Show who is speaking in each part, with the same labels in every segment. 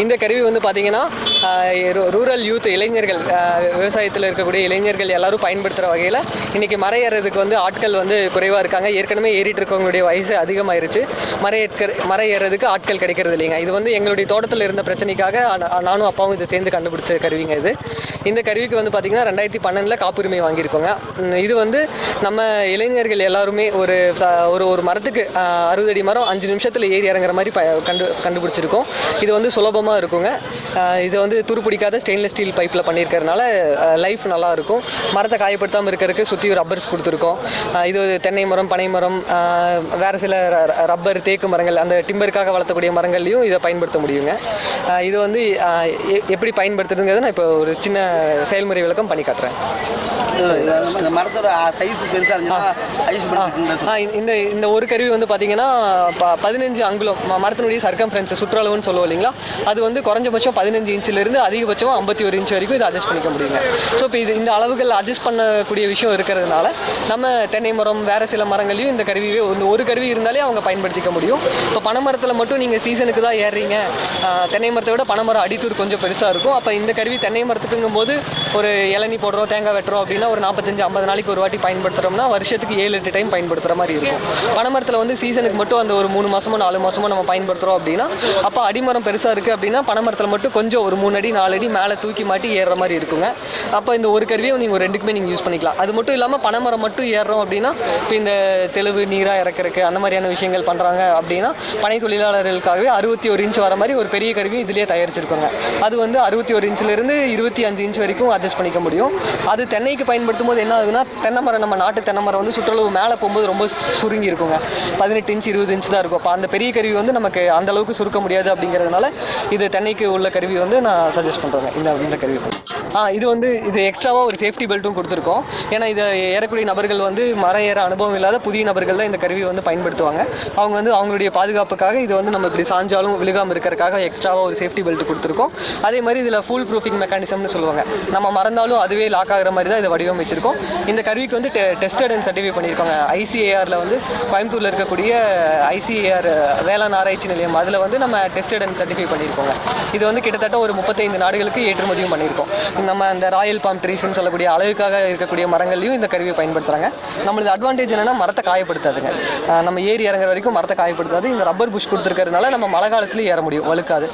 Speaker 1: இந்த கருவி வந்து பார்த்தீங்கன்னா ரூரல் யூத் இளைஞர்கள் விவசாயத்தில் இருக்கக்கூடிய இளைஞர்கள் எல்லாரும் பயன்படுத்துகிற வகையில் இன்றைக்கி மரம் ஏறதுக்கு வந்து ஆட்கள் வந்து குறைவாக இருக்காங்க. ஏற்கனவே ஏறிட்டு இருக்கவங்களுடைய வயசு அதிகமாயிருச்சு. மரம் ஏற்க மரம் ஏறுறதுக்கு ஆட்கள் கிடைக்கிறது இல்லைங்க. இது வந்து எங்களுடைய தோட்டத்தில் இருந்த பிரச்சனைக்காக நானும் அப்பாவும் இதை சேர்ந்து கண்டுபிடிச்ச கருவிங்க இது. இந்த கருவிக்கு வந்து பார்த்திங்கன்னா ரெண்டாயிரத்தி பன்னெண்டில் காப்புரிமை வாங்கியிருக்கோங்க. இது வந்து நம்ம இளைஞர்கள் எல்லாருமே ஒரு ஒரு ஒரு மரத்துக்கு அறுபது அடி மரம் அஞ்சு நிமிஷத்தில் ஏறி இறங்குற மாதிரி ப கண்டு கண்டுபிடிச்சிருக்கோம். இது வந்து சுலபமாக இருக்குங்க. இது வந்து துருப்பிடிக்காத ஸ்டெயின்லெஸ் ஸ்டீல் பைப்பில் பண்ணியிருக்கறனால லைஃப் நல்லா இருக்கும் மரத்தை காயப்படுத்தாமல் இருக்கிறதுக்கு சுற்றி ரப்பர்ஸ் கொடுத்துருக்கோம். இது தென்னை மரம் பனை மரம் வேறு சில ரப்பர் தேக்கு மரங்கள் அந்த டிம்பருக்காக வளர்த்தக்கூடிய மரங்கள்லையும் இதை பயன்படுத்த முடியுங்க. இது வந்து எப்படி பயன்படுத்துறதுங்கிறத நான் இப்போ ஒரு சின்ன செயல்முறை விளக்கம் பண்ணி காட்டுறேன்.
Speaker 2: இந்த மரத்தோட சைஸ் பெருசாக
Speaker 1: இந்த- இந்த ஒரு கருவி வந்து பார்த்தீங்கன்னா பதினஞ்சு அங்குலம் மரத்தினுடைய சர்க்கம்ஃபரன்ஸ் சுற்றளவுன்னு சொல்லுவோம் இல்லைங்களா? அது வந்து குறைஞ்சபட்சம் பதினஞ்சு இருந்து அதிகபட்சமாக ஐம்பத்தி ஒரு இன்ச் வரைக்கும் இதை அட்ஜஸ்ட் பண்ணிக்க முடியுங்க. ஸோ இப்போ இது இந்த அளவுகள் அட்ஜஸ்ட் பண்ணக்கூடிய விஷயம் இருக்கிறதுனால நம்ம தென்னை மரம் வேறு சில மரங்களையும் இந்த கருவியே இந்த ஒரு கருவி இருந்தாலே அவங்க பயன்படுத்திக்க முடியும். இப்போ பனைமரத்தில் மட்டும் நீங்கள் சீசனுக்கு தான் ஏறுறீங்க. தென்னை மரத்தை விட பனைமரம் அடித்தூர் கொஞ்சம் பெருசாக இருக்கும். அப்போ இந்த கருவி தென்னை மரத்துக்குங்கும் போது ஒரு இளநி போடுறோம் தேங்காய் வெட்டுறோம் அப்படின்னா ஒரு நாற்பத்தஞ்சு ஐம்பது நாளைக்கு ஒரு வாட்டி பயன்படுத்துகிறோம்னா வருஷத்துக்கு ஏழு எட்டு டைம் பயன்படுத்துகிற மாதிரி இருக்கும். பனைமரத்தில் வந்து சீசனுக்கு மட்டும் அந்த ஒரு மூணு மாதமோ நாலு மாதமோ நம்ம பயன்படுத்துகிறோம் அப்படின்னா அப்போ அடிமரம் பெருசாக இருக்குது அப்படின்னா பனைமரத்தில் மட்டும் கொஞ்சம் ஒரு மூணு அடி நாலு அடி மேலே தூக்கி மாட்டி ஏறுற மாதிரி இருக்குங்க. அப்போ இந்த ஒரு கருவியை நீங்கள் ரெண்டுக்குமே நீங்கள் யூஸ் பண்ணிக்கலாம். அது மட்டும் இல்லாமல் பனைமரம் மட்டும் ஏறுறோம் அப்படின்னா இப்போ இந்த தெளிவு நீராக இறக்குறக்கு அந்த மாதிரியான விஷயங்கள் பண்ணுறாங்க அப்படின்னா பனை தொழிலாளர்களுக்காகவே அறுபத்தி ஒரு இன்ச் வர மாதிரி ஒரு பெரிய கருவி இதுலேயே தயாரிச்சிருக்கோங்க. அது வந்து அறுபத்தி ஒரு இன்ச்சிலிருந்து இருபத்தி அஞ்சு இன்ச் வரைக்கும் அட்ஜஸ்ட் பண்ணிக்க முடியும். அது தென்னைக்கு பயன்படுத்தும் போது என்ன ஆகுதுன்னா தென்னை மரம் நம்ம நாட்டு தென்னை மரம் வந்து சுற்றளவு மேலே போகும்போது ரொம்ப சுருங்கி இருக்குங்க. பதினெட்டு இன்ச் இருபது இன்ச் தான் இருக்கும். அப்போ அந்த பெரிய கருவி வந்து நமக்கு அந்த அளவுக்கு சுருக்க முடியாது அப்படிங்கிறதுனால இது தென்னைக்கு உள்ள கருவி வந்து நான் சஜஸ்ட் பண்ணுறாங்க இந்த இந்த கருவி. ஆ இது வந்து இது எக்ஸ்ட்ராவாக ஒரு சேஃப்டி பெல்ட்டும் கொடுத்துருக்கோம். ஏன்னா இதை ஏறக்கூடிய நபர்கள் வந்து மர ஏற அனுபவம் இல்லாத புதிய நபர்கள் தான் இந்த கருவியை வந்து பயன்படுத்துவாங்க. அவங்க வந்து அவங்களுடைய பாதுகாப்புக்காக இது வந்து நம்ம இப்படி சாஞ்சாலும் விழுகாமல் இருக்கிறதுக்காக எக்ஸ்ட்ராவாக ஒரு சேஃப்டி பெல்ட் கொடுத்துருக்கோம். அதே மாதிரி இதில் ஃபுல் ப்ரூஃபிங் மெக்கானிசம்னு சொல்லுவாங்க. நம்ம மறந்தாலும் அதுவே லாக் ஆகிற மாதிரி தான் இதை வடிவமைச்சிருக்கோம். இந்த கருவிக்கு வந்து டெஸ்டட் அண்ட் சர்டிஃபை பண்ணியிருக்காங்க. ஐசிஏஆரில் வந்து கோயம்புத்தூரில் இருக்கக்கூடிய ஐசிஏஆர் வேளாண் ஆராய்ச்சி நிலையம். அதில் வந்து நம்ம டெஸ்டட் அண்ட் சர்டிஃபை பண்ணியிருக்கோங்க. இது வந்து கிட்டத்தட்ட ஒரு முப்பத்தைந்து நாடுகளுக்கு ஏற்றுமதியும் பண்ணியிருக்கோம். நம்ம அந்த ராயல் பாம் ட்ரீஸ்னு சொல்லக்கூடிய அழகுக்காக இருக்கக்கூடிய மரங்கள்லையும் இந்த கருவியை பயன்படுத்துகிறாங்க நம்மளது அட்வான்டேஜ் என்னென்னா மரத்தை காயப்படுத்தாதுங்க. நம்ம ஏறி இறங்குற வரைக்கும் மரத்தை காயப்படுத்தாது. இந்த ரப்பர் புஷ் கொடுத்துருக்கறதுனால நம்ம மழை காலத்துலேயும் ஏற முடியும் வழுக்காது.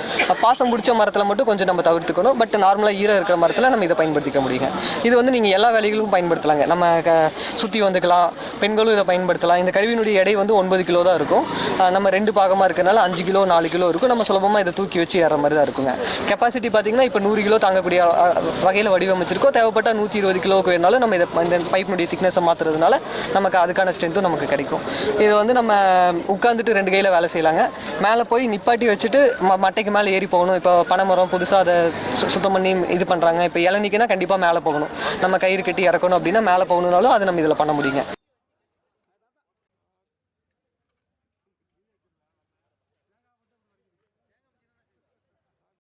Speaker 1: பாசம் பிடிச்ச மரத்தில் மட்டும் கொஞ்சம் நம்ம தவிர்த்துக்கணும். பட் நார்மலாக ஈரம் இருக்கிற மரத்தில் நம்ம இதை பயன்படுத்திக்க முடியுங்க. இது வந்து நீங்கள் எல்லா வேலைகளும் பயன்படுத்தலாங்க. நம்ம சுற்றி வந்துக்கலாம் பெண்களும் இதை பயன்படுத்தலாம். இந்த கருவியினுடைய எடை வந்து ஒன்பது கிலோ தான் இருக்கும். நம்ம ரெண்டு பாகமாக இருக்கிறனால அஞ்சு கிலோ நாலு கிலோ இருக்கும். நம்ம சுலபமாக இதை தூக்கி வச்சு ஏற மாதிரி தான் இருக்குங்க. கெப்பாசிட்டி பார்த்தீங்கன்னா இப்போ நூறு கிலோ தாங்கக்கூடிய வகையில் வடிவமைச்சிருக்கோம். தேவைப்பட்டால் நூற்றி இருபது கிலோவுக்கு வேணாலும் நம்ம இதை இந்த பைப்பினுடைய திக்னஸை மாற்றுறதுனால நமக்கு அதுக்கான ஸ்ட்ரென்த்தும் நமக்கு கிடைக்கும். இது வந்து நம்ம உட்காந்துட்டு ரெண்டு கையில் வேலை செய்யலாங்க. மேலே போய் நிப்பாட்டி வச்சுட்டு ம மட்டைக்கு மேலே ஏறி போகணும். இப்போ பனைமரம் புதுசாக அதை சு- சுத்தம் பண்ணி இது பண்ணுறாங்க இப்போ இளநிக்குன்னா கண்டிப்பாக மேலே போகணும். நம்ம கயிறு கட்டி இறக்கணும் அப்படின்னா மேலே போகணுன்னாலும் அது நம்ம இதில் பண்ண முடியுங்க.